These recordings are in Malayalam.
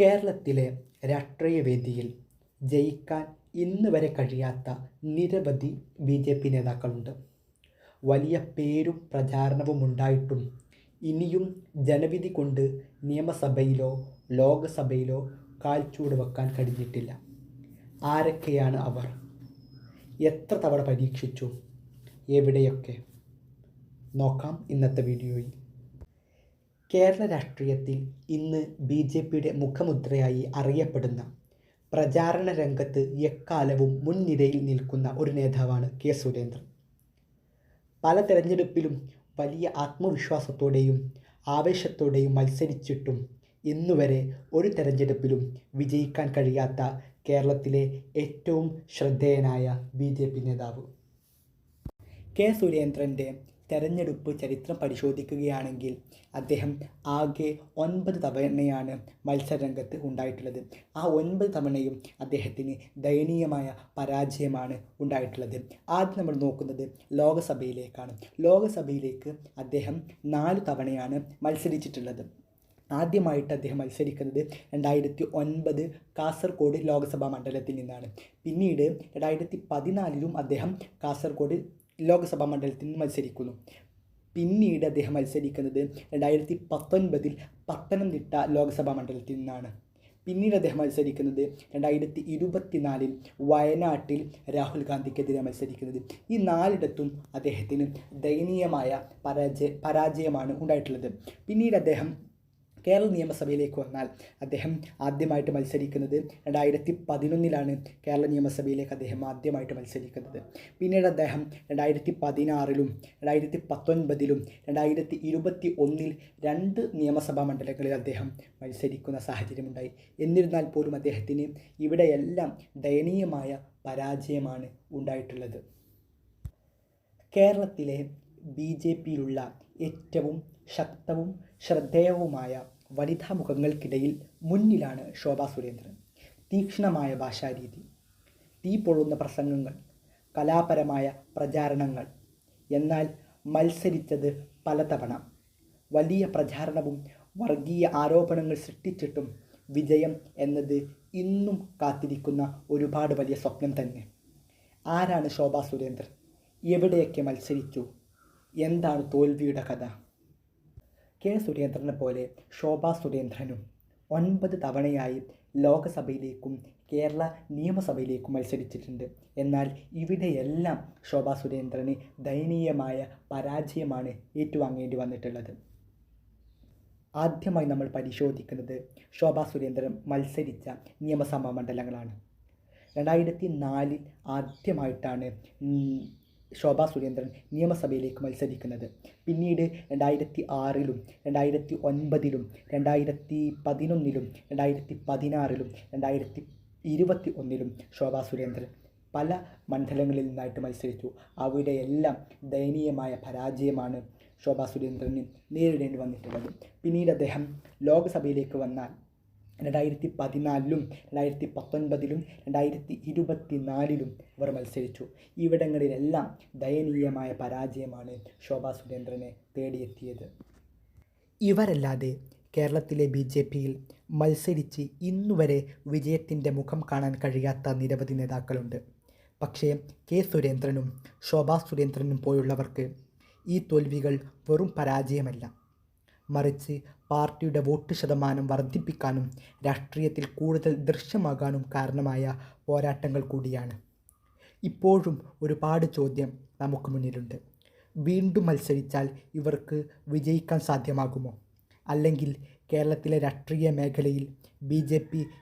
കേരളത്തിലെ രാഷ്ട്രീയ വേദിയിൽ ജയിക്കാൻ ഇന്ന് വരെ കഴിയാത്ത നിരവധി ബി ജെ പി നേതാക്കളുണ്ട്. വലിയ പേരും പ്രചാരണവും ഉണ്ടായിട്ടും ഇനിയും ജനവിധി കൊണ്ട് നിയമസഭയിലോ ലോകസഭയിലോ കാൽച്ചൂട് വെക്കാൻ കഴിഞ്ഞിട്ടില്ല. ആരൊക്കെയാണ് അവർ? എത്ര തവണ പരീക്ഷിച്ചു? എവിടെയൊക്കെ? നോക്കാം ഇന്നത്തെ വീഡിയോയിൽ. കേരള രാഷ്ട്രീയത്തിൽ ഇന്ന് ബി ജെ പിയുടെ മുഖമുദ്രയായി അറിയപ്പെടുന്ന പ്രചാരണ രംഗത്ത് എക്കാലവും മുൻനിരയിൽ നിൽക്കുന്ന ഒരു നേതാവാണ് കെ സുരേന്ദ്രൻ. പല തെരഞ്ഞെടുപ്പിലും വലിയ ആത്മവിശ്വാസത്തോടെയും ആവേശത്തോടെയും മത്സരിച്ചിട്ടും ഇന്നുവരെ ഒരു തെരഞ്ഞെടുപ്പിലും വിജയിക്കാൻ കഴിയാത്ത കേരളത്തിലെ ഏറ്റവും ശ്രദ്ധേയനായ ബി നേതാവ്. കെ സുരേന്ദ്രന്റെ തെരഞ്ഞെടുപ്പ് ചരിത്രം പരിശോധിക്കുകയാണെങ്കിൽ അദ്ദേഹം ആകെ ഒൻപത് തവണയാണ് മത്സരരംഗത്ത് ഉണ്ടായിട്ടുള്ളത്. ആ ഒൻപത് തവണയും അദ്ദേഹത്തിന് ദയനീയമായ പരാജയമാണ് ഉണ്ടായിട്ടുള്ളത്. ആദ്യം നമ്മൾ നോക്കുന്നത് ലോകസഭയിലേക്കാണ്. ലോകസഭയിലേക്ക് അദ്ദേഹം നാല് തവണയാണ് മത്സരിച്ചിട്ടുള്ളത്. ആദ്യമായിട്ട് അദ്ദേഹം മത്സരിക്കുന്നത് രണ്ടായിരത്തി ഒൻപത് കാസർഗോഡ് ലോക്സഭാ മണ്ഡലത്തിൽ നിന്നാണ്. പിന്നീട് രണ്ടായിരത്തി പതിനാലിലും അദ്ദേഹം കാസർഗോഡ് ലോക്സഭാ മണ്ഡലത്തിൽ മത്സരിക്കുന്നു. പിന്നീട് അദ്ദേഹം മത്സരിക്കുന്നത് രണ്ടായിരത്തി പത്തൊൻപതിൽ പത്തനംതിട്ട ലോക്സഭാ മണ്ഡലത്തിൽ നിന്നാണ്. പിന്നീട് അദ്ദേഹം മത്സരിക്കുന്നത് രണ്ടായിരത്തി ഇരുപത്തിനാലിൽ വയനാട്ടിൽ രാഹുൽ ഗാന്ധിക്കെതിരെ മത്സരിക്കുന്നത്. ഈ നാലിടത്തും അദ്ദേഹത്തിന് ദയനീയമായ പരാജയ പരാജയമാണ് ഉണ്ടായിട്ടുള്ളത്. പിന്നീട് അദ്ദേഹം കേരള നിയമസഭയിലേക്ക് വന്നാൽ അദ്ദേഹം ആദ്യമായിട്ട് മത്സരിക്കുന്നത് രണ്ടായിരത്തി പതിനൊന്നിലാണ് കേരള നിയമസഭയിലേക്ക് അദ്ദേഹം ആദ്യമായിട്ട് മത്സരിക്കുന്നത്. പിന്നീട് അദ്ദേഹം രണ്ടായിരത്തി പതിനാറിലും രണ്ടായിരത്തി പത്തൊൻപതിലും രണ്ടായിരത്തി ഇരുപത്തി ഒന്നിൽ രണ്ട് നിയമസഭാ മണ്ഡലങ്ങളിൽ അദ്ദേഹം മത്സരിക്കുന്ന സാഹചര്യമുണ്ടായി. എന്നിരുന്നാൽ പോലും അദ്ദേഹത്തിന് ഇവിടെയെല്ലാം ദയനീയമായ പരാജയമാണ് ഉണ്ടായിട്ടുള്ളത്. കേരളത്തിലെ ബി ജെ പിയിലുള്ള ഏറ്റവും ശക്തവും ശ്രദ്ധേയവുമായ വനിതാ മുഖങ്ങൾക്കിടയിൽ മുന്നിലാണ് ശോഭാ സുരേന്ദ്രൻ. തീക്ഷ്ണമായ ഭാഷാരീതി തീ പൊഴുന്ന പ്രസംഗങ്ങൾ കലാപരമായ പ്രചാരണങ്ങൾ. എന്നാൽ മത്സരിച്ചത് പലതവണ. വലിയ പ്രചാരണവും വർഗീയ ആരോപണങ്ങൾ സൃഷ്ടിച്ചിട്ടും വിജയം എന്നത് ഇന്നും കാത്തിരിക്കുന്ന ഒരുപാട് വലിയ സ്വപ്നം തന്നെ. ആരാണ് ശോഭാ സുരേന്ദ്രൻ? എവിടെയൊക്കെ മത്സരിച്ചു? എന്താണ് തോൽവിയുടെ കഥ? കെ സുരേന്ദ്രനെ പോലെ ശോഭാ സുരേന്ദ്രനും ഒൻപത് തവണയായി ലോകസഭയിലേക്കും കേരള നിയമസഭയിലേക്കും മത്സരിച്ചിട്ടുണ്ട്. എന്നാൽ ഇവിടെയെല്ലാം ശോഭാ സുരേന്ദ്രന് ദയനീയമായ പരാജയമാണ് ഏറ്റുവാങ്ങേണ്ടി വന്നിട്ടുള്ളത്. ആദ്യമായി നമ്മൾ പരിശോധിക്കുന്നത് ശോഭാ സുരേന്ദ്രൻ മത്സരിച്ച നിയമസഭാ മണ്ഡലങ്ങളാണ്. രണ്ടായിരത്തി നാലിൽ ആദ്യമായിട്ടാണ് ശോഭാ സുരേന്ദ്രൻ നിയമസഭയിലേക്ക് മത്സരിക്കുന്നത്. പിന്നീട് രണ്ടായിരത്തി ആറിലും രണ്ടായിരത്തി ഒൻപതിലും രണ്ടായിരത്തി പതിനൊന്നിലും രണ്ടായിരത്തി പതിനാറിലും രണ്ടായിരത്തി ഇരുപത്തി ഒന്നിലും ശോഭാ സുരേന്ദ്രൻ പല മണ്ഡലങ്ങളിൽ നിന്നായിട്ട് മത്സരിച്ചു. അവിടെയെല്ലാം ദയനീയമായ പരാജയമാണ് ശോഭാ സുരേന്ദ്രന് നേരിടേണ്ടി വന്നിട്ടുള്ളത്. പിന്നീട് അദ്ദേഹം ലോക്സഭയിലേക്ക് വന്നാൽ രണ്ടായിരത്തി പതിനാലിലും രണ്ടായിരത്തി പത്തൊൻപതിലും രണ്ടായിരത്തി ഇരുപത്തി നാലിലും ഇവർ മത്സരിച്ചു. ഇവിടങ്ങളിലെല്ലാം ദയനീയമായ പരാജയമാണ് ശോഭാ സുരേന്ദ്രനെ തേടിയെത്തിയത്. ഇവരല്ലാതെ കേരളത്തിലെ ബി ജെ പിയിൽ മത്സരിച്ച് ഇന്നുവരെ വിജയത്തിന്റെ മുഖം കാണാൻ കഴിയാത്ത നിരവധി നേതാക്കളുണ്ട്. പക്ഷേ കെ സുരേന്ദ്രനും ശോഭാ സുരേന്ദ്രനും പോലുള്ളവർക്ക് ഈ തോൽവികൾ വെറും പരാജയമല്ല. മറിച്ച് പാർട്ടിയുടെ വോട്ട് ശതമാനം വർദ്ധിപ്പിക്കാനും രാഷ്ട്രീയത്തിൽ കൂടുതൽ ദൃശ്യമാകാനും കാരണമായ പോരാട്ടങ്ങൾ കൂടിയാണ്. ഇപ്പോഴും ഒരുപാട് ചോദ്യം നമുക്ക് മുന്നിലുണ്ട്. വീണ്ടും മത്സരിച്ചാൽ ഇവർക്ക് വിജയിക്കാൻ സാധ്യമാകുമോ? അല്ലെങ്കിൽ കേരളത്തിലെ രാഷ്ട്രീയ മേഖലയിൽ ബി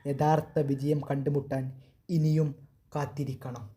യഥാർത്ഥ വിജയം കണ്ടുമുട്ടാൻ ഇനിയും കാത്തിരിക്കണം?